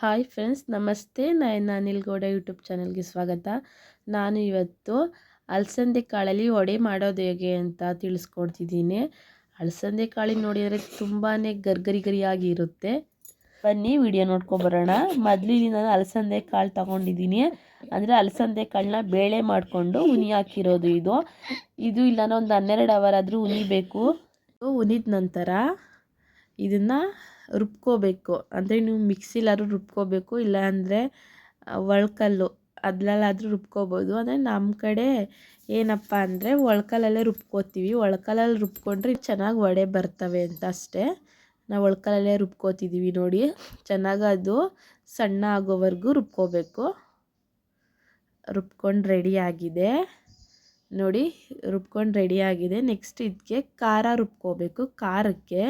Hi friends, ನಮಸ್ತೆ. ನಾನು Anil Gowda, YouTube ಚಾನಲ್ಗೆ ಸ್ವಾಗತ. ನಾನು ಇವತ್ತು ಅಲಸಂದೆ ಕಾಳಲ್ಲಿ ವಡೆ ಮಾಡೋದು ಹೇಗೆ ಅಂತ ತಿಳಿಸ್ಕೊಡ್ತಿದ್ದೀನಿ. ಅಲಸಂದೆ ಕಾಳಿನ ನೋಡಿದರೆ ತುಂಬಾ ಗರ್ಗರಿ ಗರಿಯಾಗಿ ಇರುತ್ತೆ. ಬನ್ನಿ, ವಿಡಿಯೋ ನೋಡ್ಕೊಬರೋಣ ಮೊದಲಿಗೆ ನಾನು ಅಲಸಂದೆ ಕಾಳು ತಗೊಂಡಿದ್ದೀನಿ. ಅಂದರೆ ಅಲಸಂದೆ ಕಾಳನ್ನ ಬೇಳೆ ಮಾಡಿಕೊಂಡು ಉನಿ ಹಾಕಿರೋದು ಇದು. ಇದು ಇಲ್ಲ ಒಂದು ಹನ್ನೆರಡು ಅವರ್ ಆದರೂ ಉನಿಬೇಕು. ಉನಿದ ನಂತರ ಇದನ್ನು ರುಬ್ಕೋಬೇಕು. ಅಂದರೆ ನೀವು ಮಿಕ್ಸಿಲಾದ್ರೂ ರುಬ್ಕೋಬೇಕು, ಇಲ್ಲಾಂದರೆ ಒಳ್ಕಲ್ಲು, ಅದ್ರಲ್ಲಾದರೂ ರುಬ್ಕೋಬೋದು. ಅಂದರೆ ನಮ್ಮ ಕಡೆ ಏನಪ್ಪ ಅಂದರೆ ಒಳ್ಕಲ್ಲಲ್ಲೇ ರುಬ್ಕೋತೀವಿ. ಒಳ್ಕಲ್ಲಲ್ಲಿ ರುಬ್ಕೊಂಡ್ರೆ ಚೆನ್ನಾಗಿ ವಡೆ ಬರ್ತವೆ ಅಂತ ಅಷ್ಟೇ. ನಾವು ಒಳ್ಕಲ್ಲಲ್ಲೇ ರುಬ್ಕೋತಿದ್ದೀವಿ ನೋಡಿ. ಚೆನ್ನಾಗಿ ಅದು ಸಣ್ಣ ಆಗೋವರೆಗೂ ರುಬ್ಕೋಬೇಕು. ರುಬ್ಕೊಂಡು ರೆಡಿಯಾಗಿದೆ ನೋಡಿ, ರುಬ್ಕೊಂಡು ರೆಡಿಯಾಗಿದೆ ನೆಕ್ಸ್ಟ್ ಇದಕ್ಕೆ ಖಾರ ರುಬ್ಕೋಬೇಕು. ಖಾರಕ್ಕೆ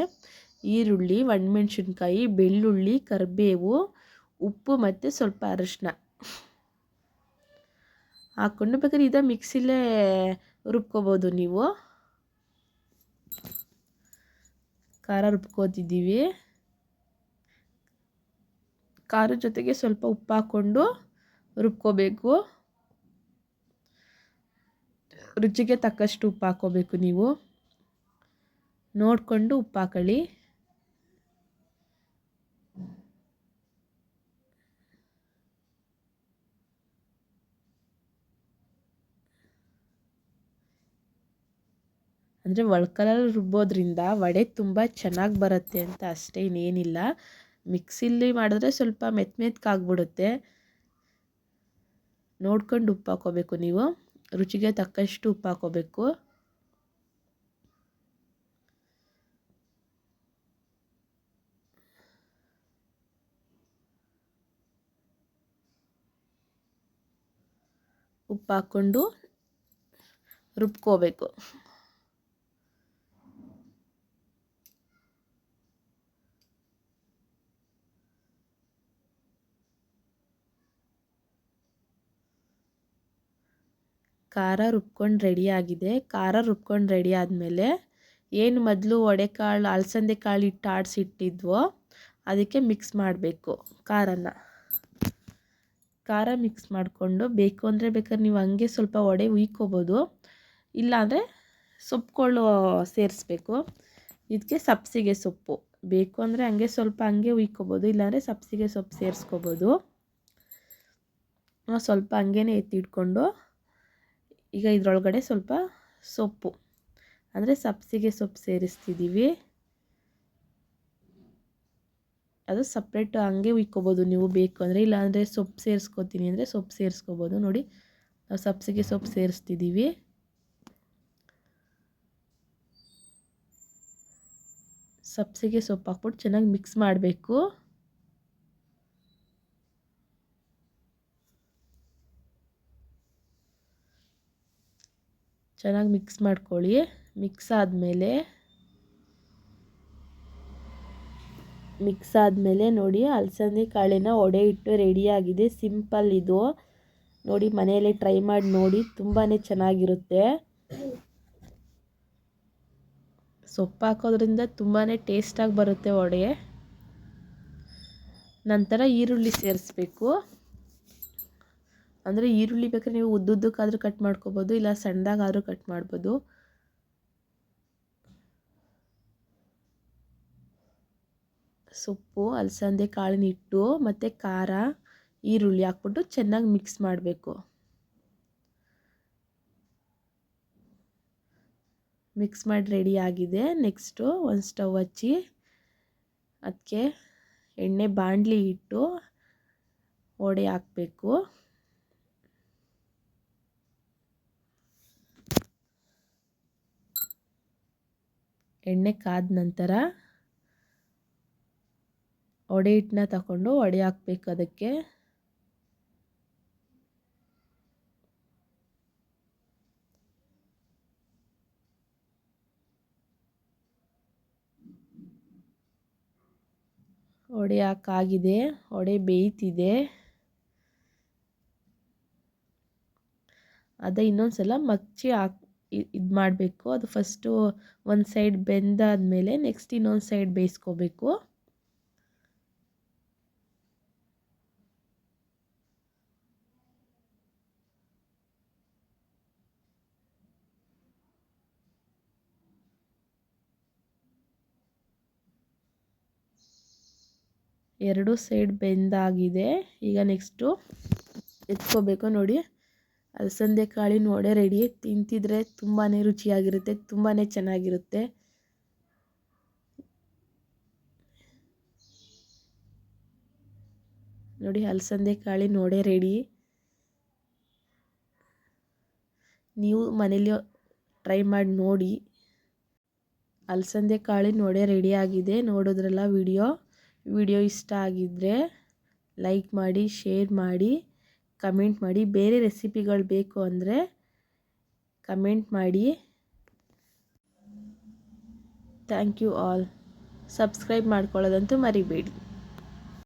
ಈರುಳ್ಳಿ, ಒಣಮೆಣ್ಸಿನ್ಕಾಯಿ, ಬೆಳ್ಳುಳ್ಳಿ, ಕರಿಬೇವು, ಉಪ್ಪು ಮತ್ತು ಸ್ವಲ್ಪ ಅರಿಶಿನ. ಹಾಕ್ಕೊಂಡು ಬೇಕಾದ್ರೆ ಇದೇ ಮಿಕ್ಸಿಲೇ ರುಬ್ಕೋಬೋದು ನೀವು. ಖಾರ ರುಬ್ಕೋತಿದ್ದೀವಿ. ಖಾರದ ಜೊತೆಗೆ ಸ್ವಲ್ಪ ಉಪ್ಪು ಹಾಕ್ಕೊಂಡು ರುಬ್ಕೋಬೇಕು. ರುಚಿಗೆ ತಕ್ಕಷ್ಟು ಉಪ್ಪು ಹಾಕ್ಕೋಬೇಕು ನೀವು. ನೋಡಿಕೊಂಡು ಉಪ್ಪು ಹಾಕೊಳ್ಳಿ. ಅಂದರೆ ಒಳ್ಕಲಲ್ಲಿ ರುಬ್ಬೋದ್ರಿಂದ ವಡೆ ತುಂಬ ಚೆನ್ನಾಗಿ ಬರುತ್ತೆ ಅಂತ ಅಷ್ಟೇ ಇನ್ನೇನಿಲ್ಲ. ಮಿಕ್ಸಿಲಿ ಮಾಡಿದ್ರೆ ಸ್ವಲ್ಪ ಮೆತ್ತ ಮೆತ್ತಗಾಗ್ಬಿಡುತ್ತೆ ನೋಡ್ಕೊಂಡು ಉಪ್ಪು ಹಾಕೋಬೇಕು ನೀವು. ರುಚಿಗೆ ತಕ್ಕಷ್ಟು ಉಪ್ಪು ಹಾಕೋಬೇಕು. ಉಪ್ಪು ಹಾಕ್ಕೊಂಡು ರುಬ್ಕೋಬೇಕು. ಖಾರ ರುಬ್ಕೊಂಡು ರೆಡಿಯಾಗಿದೆ ಖಾರ ರುಬ್ಕೊಂಡು ರೆಡಿ ಆದಮೇಲೆ ಏನು ಮೊದಲು ಕಾಳು ಅಲಸಂದೆ ಕಾಳು ಹಿಟ್ಟು ಆಡಿಸಿಟ್ಟಿದ್ವೋ ಅದಕ್ಕೆ ಮಿಕ್ಸ್ ಮಾಡಬೇಕು ಖಾರನ. ಖಾರ ಮಿಕ್ಸ್ ಮಾಡಿಕೊಂಡು ಬೇಕು ಅಂದರೆ ಬೇಕಾದ್ರೆ ನೀವು ಹಂಗೆ ಸ್ವಲ್ಪ ವಡೆ ಉಯ್ಕೋಬೋದು ಇಲ್ಲಾಂದರೆ ಸೊಪ್ಪುಗಳು ಸೇರಿಸ್ಬೇಕು. ಇದಕ್ಕೆ ಸಬ್ಸಿಗೆ ಸೊಪ್ಪು. ಬೇಕು ಅಂದರೆ ಹಂಗೆ ಸ್ವಲ್ಪ ಹಂಗೆ ಉಯ್ಕೋಬೋದು ಇಲ್ಲಾಂದರೆ ಸಬ್ಸಿಗೆ ಸೊಪ್ಪು ಸೇರಿಸ್ಕೋಬೋದು. ಸ್ವಲ್ಪ ಹಂಗೆ ಎತ್ತಿಟ್ಕೊಂಡು ಈಗ ಇದರೊಳಗಡೆ ಸ್ವಲ್ಪ ಸೊಪ್ಪು. ಅಂದರೆ ಸಬ್ಸಿಗೆ ಸೊಪ್ಪು ಸೇರಿಸ್ತಿದ್ದೀವಿ ಅದು ಸಪ್ರೇಟ್ ಹಂಗೆ ಉಯ್ಕೋಬೋದು ನೀವು ಬೇಕು ಅಂದರೆ ಇಲ್ಲಾಂದರೆ ಸೊಪ್ಪು ಸೇರಿಸ್ಕೋತೀನಿ ಅಂದರೆ ಸೊಪ್ಪು ಸೇರಿಸ್ಕೋಬೋದು. ನೋಡಿ, ನಾವು ಸಬ್ಸಿಗೆ ಸೊಪ್ಪು ಸೇರಿಸ್ತಿದ್ದೀವಿ ಸಬ್ಸಿಗೆ ಸೊಪ್ಪು ಹಾಕ್ಬಿಟ್ಟು ಚೆನ್ನಾಗಿ ಮಿಕ್ಸ್ ಮಾಡಬೇಕು. ಚೆನ್ನಾಗಿ ಮಿಕ್ಸ್ ಮಾಡ್ಕೊಳ್ಳಿ. ಮಿಕ್ಸ್ ಆದಮೇಲೆ ಮಿಕ್ಸ್ ಆದಮೇಲೆ ನೋಡಿ, ಅಲಸಂದೆ ಕಾಳಿನ ಒಡೆ ಇಟ್ಟು ರೆಡಿಯಾಗಿದೆ ಸಿಂಪಲ್ ಇದು. ನೋಡಿ, ಮನೆಯಲ್ಲೇ ಟ್ರೈ ಮಾಡಿ ನೋಡಿ ತುಂಬಾ ಚೆನ್ನಾಗಿರುತ್ತೆ. ಸೊಪ್ಪು ಹಾಕೋದ್ರಿಂದ ತುಂಬಾ ಟೇಸ್ಟಾಗಿ ಬರುತ್ತೆ ವಡೆ ನಂತರ ಈರುಳ್ಳಿ ಸೇರಿಸ್ಬೇಕು. ಅಂದರೆ ಈರುಳ್ಳಿ ಬೇಕಾದ್ರೆ ನೀವು ಉದ್ದುದ್ದಕ್ಕಾದರೂ ಕಟ್ ಮಾಡ್ಕೋಬೋದು, ಇಲ್ಲ ಸಣ್ಣದಾಗಾದರೂ ಕಟ್ ಮಾಡ್ಬೋದು. ಸೊಪ್ಪು, ಅಲಸಂದೆ ಕಾಳಿನ ಹಿಟ್ಟು ಮತ್ತು ಖಾರ, ಈರುಳ್ಳಿ ಹಾಕ್ಬಿಟ್ಟು ಚೆನ್ನಾಗಿ ಮಿಕ್ಸ್ ಮಾಡಬೇಕು. ಮಿಕ್ಸ್ ಮಾಡಿ ರೆಡಿ ಆಗಿದೆ. ನೆಕ್ಸ್ಟು ಒಂದು ಸ್ಟವ್ ಹಚ್ಚಿ ಅದಕ್ಕೆ ಎಣ್ಣೆ ಬಾಣಲಿ ಇಟ್ಟು ಒಡೆ ಹಾಕಬೇಕು. ಎಣ್ಣೆ ಕಾದ ನಂತರ ವಡೆ ಹಿಟ್ಟನ್ನ ತಗೊಂಡು ವಡೆ ಹಾಕ್ಬೇಕು ಅದಕ್ಕೆ. ವಡೆ ಹಾಕಾಗಿದೆ ವಡೆ ಬೇಯ್ತಿದೆ. ಅದೇ ಇನ್ನೊಂದು ಸಲ ಮಗ್ಚಿ ಹಾಕಿ ಇದು ಮಾಡಬೇಕು. ಅದು ಫಸ್ಟು ಒಂದು ಸೈಡ್ ಬೆಂದಾದ ಮೇಲೆ ನೆಕ್ಸ್ಟ್ ಇನ್ನೊಂದು ಸೈಡ್ ಬೇಯಿಸ್ಕೋಬೇಕು. ಎರಡು ಸೈಡ್ ಬೆಂದಾಗಿದೆ. ಈಗ ನೆಕ್ಸ್ಟು ಎತ್ಕೋಬೇಕು ನೋಡಿ. ಅಲಸಂದೆ ಕಾಳಿನ ವಡೆ ರೆಡಿ ತಿಂತಿದ್ರೆ ತುಂಬಾ ರುಚಿಯಾಗಿರುತ್ತೆ ತುಂಬಾ ಚೆನ್ನಾಗಿರುತ್ತೆ. ನೋಡಿ ಅಲಸಂದೆ ಕಾಳಿನ ವಡೆ ರೆಡಿ ನೀವು ಮನೇಲಿ ಟ್ರೈ ಮಾಡಿ ನೋಡಿ. ಅಲಸಂದೆ ಕಾಳಿನ ವಡೆ ರೆಡಿ ಆಗಿದೆ, ನೋಡಿದ್ರಲ್ಲ ವಿಡಿಯೋ ವಿಡಿಯೋ ಇಷ್ಟ ಆಗಿದ್ದರೆ ಲೈಕ್ ಮಾಡಿ ಶೇರ್ ಮಾಡಿ. ಕಮೆಂಟ್ ಮಾಡಿ. ಬೇರೆ ರೆಸಿಪಿಗಳು ಬೇಕು ಅಂದರೆ ಕಮೆಂಟ್ ಮಾಡಿ. Thank you all. ಸಬ್ಸ್ಕ್ರೈಬ್ ಮಾಡ್ಕೊಳ್ಳೋದಂತೂ ಮರಿಬೇಡಿ.